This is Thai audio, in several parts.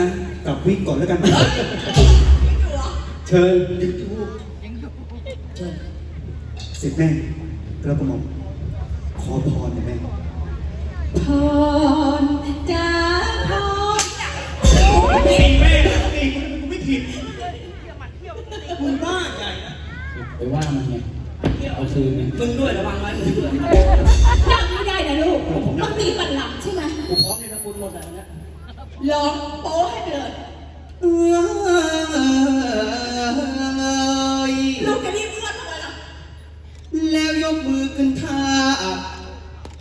นะกลับวิกก่อนแล้วกัน เชิญยังอยู่เชิญเสร็จแม่กระกระหม่อมขอพรหน่อยแม่พรจ้าพรไอ้แม่ตีกูไม่ผิดมึงบ้าใหญ่นะไปว่ามันไงเอาคืนไงมึงด้วยระวังไว้มึงด้วยนั่งไม่ได้นะลูก ต้องมีบัลลังก์ใช่ไหมกูพร้อมในตระกูลหมดแล้วนะ ลองโป๊ให้ไปเลยเอ้ยลูกจะรีบเอื้อนทำไมล่ะแล้วยกมือขึ้นท่า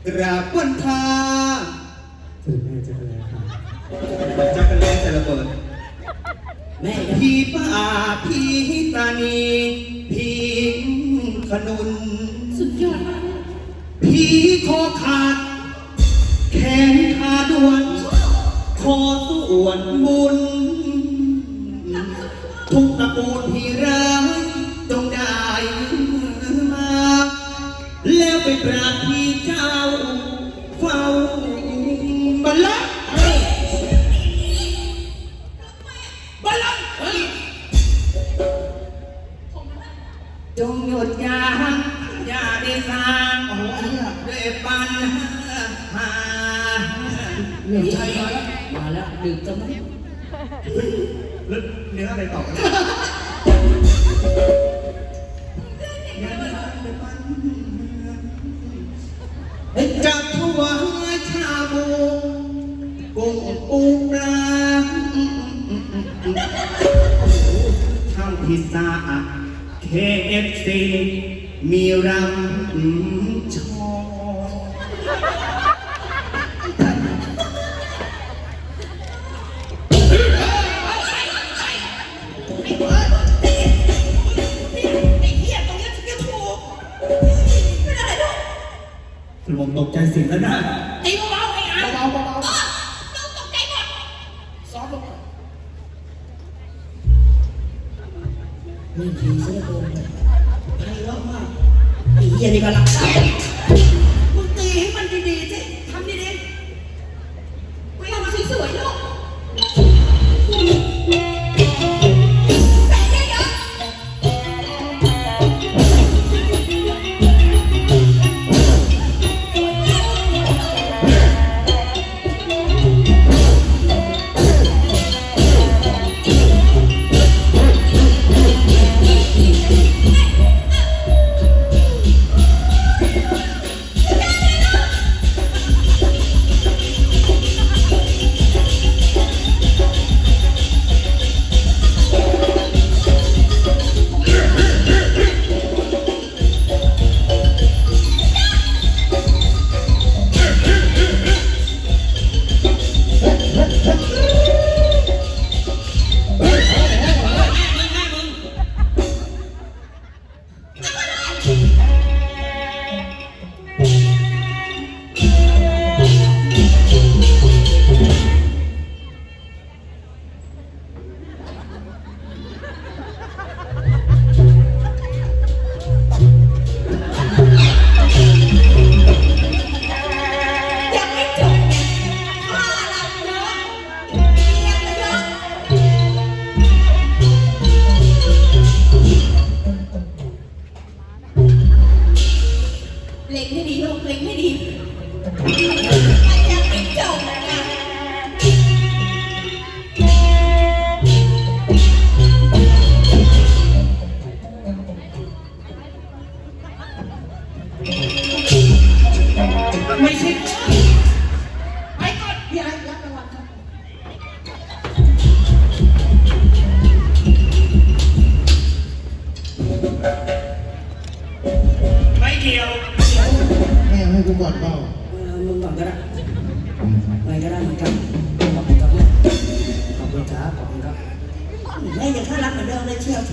กราบวันทาเสด็จแม่จะอะไรครับจักรแลจะระเบิดแม่ยังพี่ป้าพี่ตานีพี่ขนุน สุดยอดมากพี่คอขาด ขอส่วนบุญ ทุกตระกูลพี่รักจงได้มา แล้วไปปราบพี่เจ้าเฝ้าบัลลังก์บอลลังเฮ้ยจงหยุดยางอย่าได้สร้างด้วยปัญหาเรื่องชาย มาแล้วมาแล้วดื่มจะไหมแล้วเนื้ออะไรต่อกันจะถวายชาบูกุ้งปูปลาทำพิซซ่า KFC มีรำชอ ตกใจเสิแล้วนะ ตีเบาๆไอ้อาเบาเบาเบาลู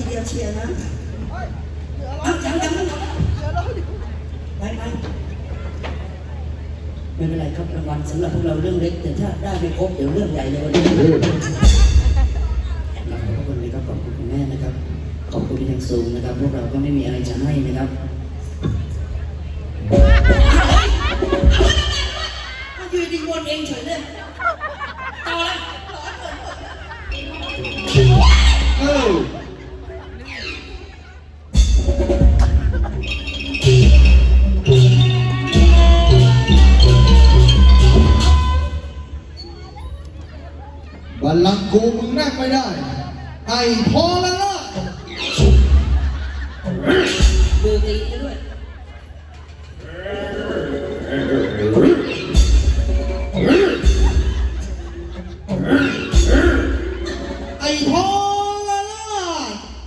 ทีเดียวเชียร์นะเอายังยังไม่หมไปไปไม่เป็นไรครับรางวัลสำหรับพวกเราเรื่องเล็ก แต่ถ้าได้ไม่ครบเดี๋ยวเรื่องใหญ่เลยวันนี้เราขอบคุณนะครับขอบคุณคุณแม่นะครับ ขอบคุณที่ทางสูงนะครับ พวกเราก็ไม่มีอะไรจะให้นะครับ บัลลังก์กูมึงนั่งไม่ได้ ไอ้พอแล้วล่ะดูตีนด้วยไอ้พอแล้วล่ะ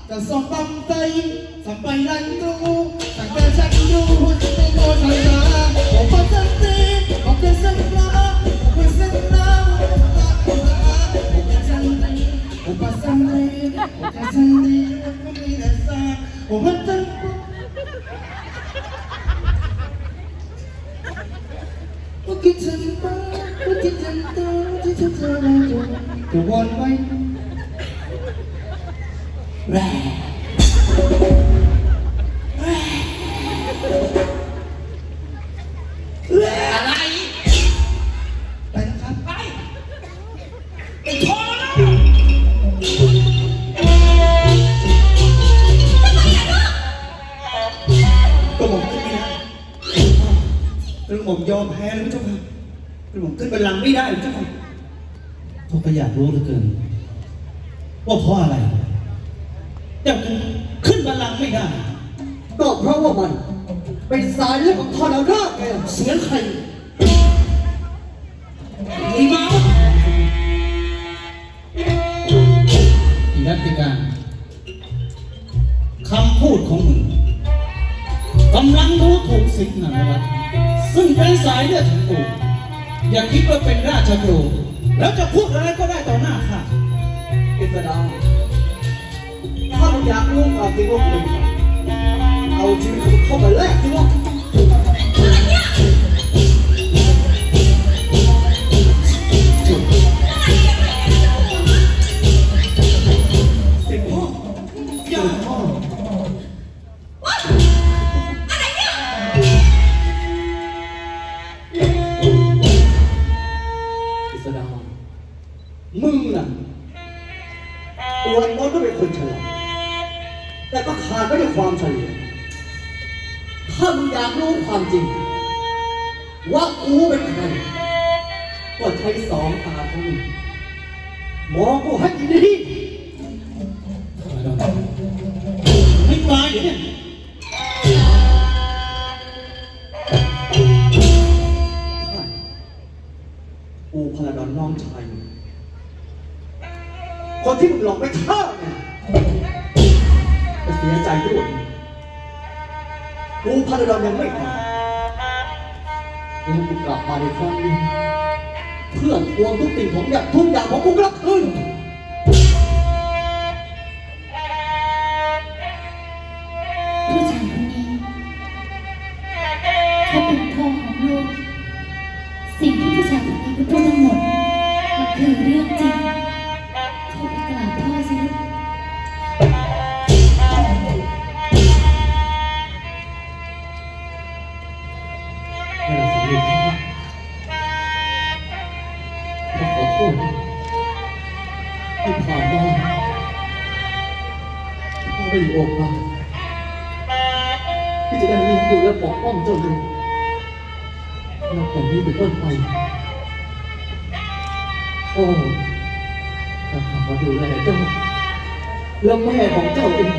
จะส่งตำใจสัมไปรันดูแตั้งแต่ฉันดูจะไม่โดนใครมาผมก็จะตีผมจะสั่งลา อะวนไว้แร่อะไร ไปนะครับ ไปไอ้โท อมแพ้แล้วเจ้าค่ะกระผมขึ้นบัลลังก์ไม่ได้เจ้าค่ะผมก็อยากรู้เหลือเกิน ว่าเพราะอะไรเจ้าถึงขึ้นบัลลังก์ไม่ได้ ก็เพราะว่ามัน เป็นสายเลือดของทอนาราชไงเสียงใครอีมาวะอีรัตติการคำพูดของมึงกำลังรู้ถูกสิ่งนั้นวัด ซึ่งเป็นสายเลือดของกูอย่าคิดว่าเป็นราชครูแล้วจะพูดอะไรก็ได้ต่อหน้าข้ากิษดาถ้ามึงอยากรู้ความจริงว่ากูเป็นใครเอาชีวิตเข้าไปแลกสิวะ รู้ความจริง ว่ากูเป็นใครก็ใช้สองตาของมึงมองกูให้ดีไม่ตายเนี่ยกูพลาดอนน้องชายคนที่มึงหลอกไปฆ่าเนี่ยเสียใจด้วย กูพลาดอนยังไม่ตายแล้วกูกลับมาในครั้งนี้เพื่อทวงทุกสิ่งของอย่างทุกอย่างของกูกลับคืน ไม่มีโอกาสที่จะได้เลี้ยงดูและปกป้องเจ้าเลยนับแต่นี้เป็นต้นไปโอ้จะทำมาดูแลเจ้าแล้วแม่ของเจ้าเอง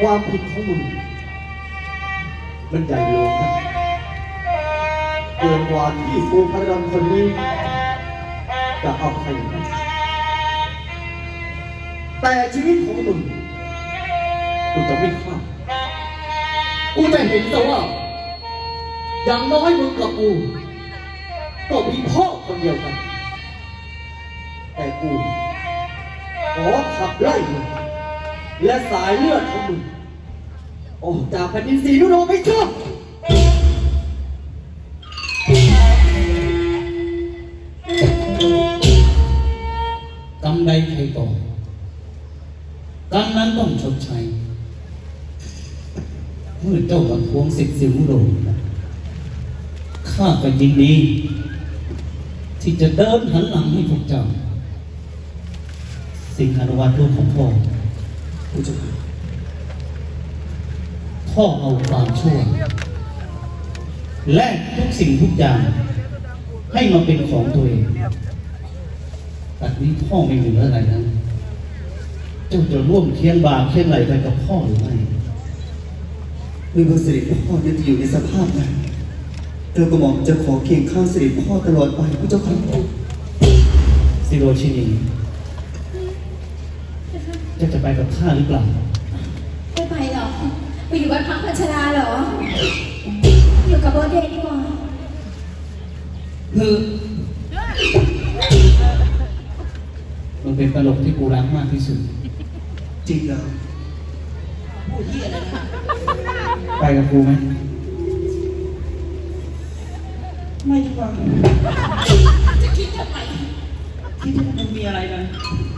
ความผิดของมึงมันใหญ่หลวงนะเกินกว่าที่กูพระดำคนนี้จะเอาใครมา แต่ชีวิตของมึงกูจะไม่ฆ่ากูจะเห็นแต่ว่า อย่างน้อยมึงกับกูก็มีพ่อคนเดียวกัน แต่กูขอขับไล่มึงและสายเลือดของมึงออกจากแผ่นดินสีนุโรไม่ชอบ ต้องชดใช้เมื่อเจ้ามาทวงสิทธิ์สิวโรข้าก็ยินดีที่จะเดินหันหลังให้พวกเจ้า สิ่งอนุวัตลูกของพ่อกูจะพ่อเอาความชั่วแลกทุกสิ่งทุกอย่าง ให้มาเป็นของตัวเองแต่นี้พ่อไม่เหลืออะไรนั้นเจ้าจะร่วมเคียงบ่าเคียงไหลไปกับพ่อหรือไม่ไม่ว่าเสด็จพ่อนั้นจะอยู่ในสภาพไหนเราก็หมองจะขอเคียงข้างเสด็จพ่อตลอดไปพระเจ้าค่ะซิโรชินีเจะจะไปกับข้าหรือเปล่าไม่ไปหรอกไปอยู่บ้านพักพัชราเหรอ อยู่กับโบเดย์ดีกว่าคือมันเป็นตลกที่กูรักมากที่สุด จริงแล้วพูดที่อะไรนะไปกับกูไหมไม่ดีกว่าที่ที่มันมีอะไรกันไ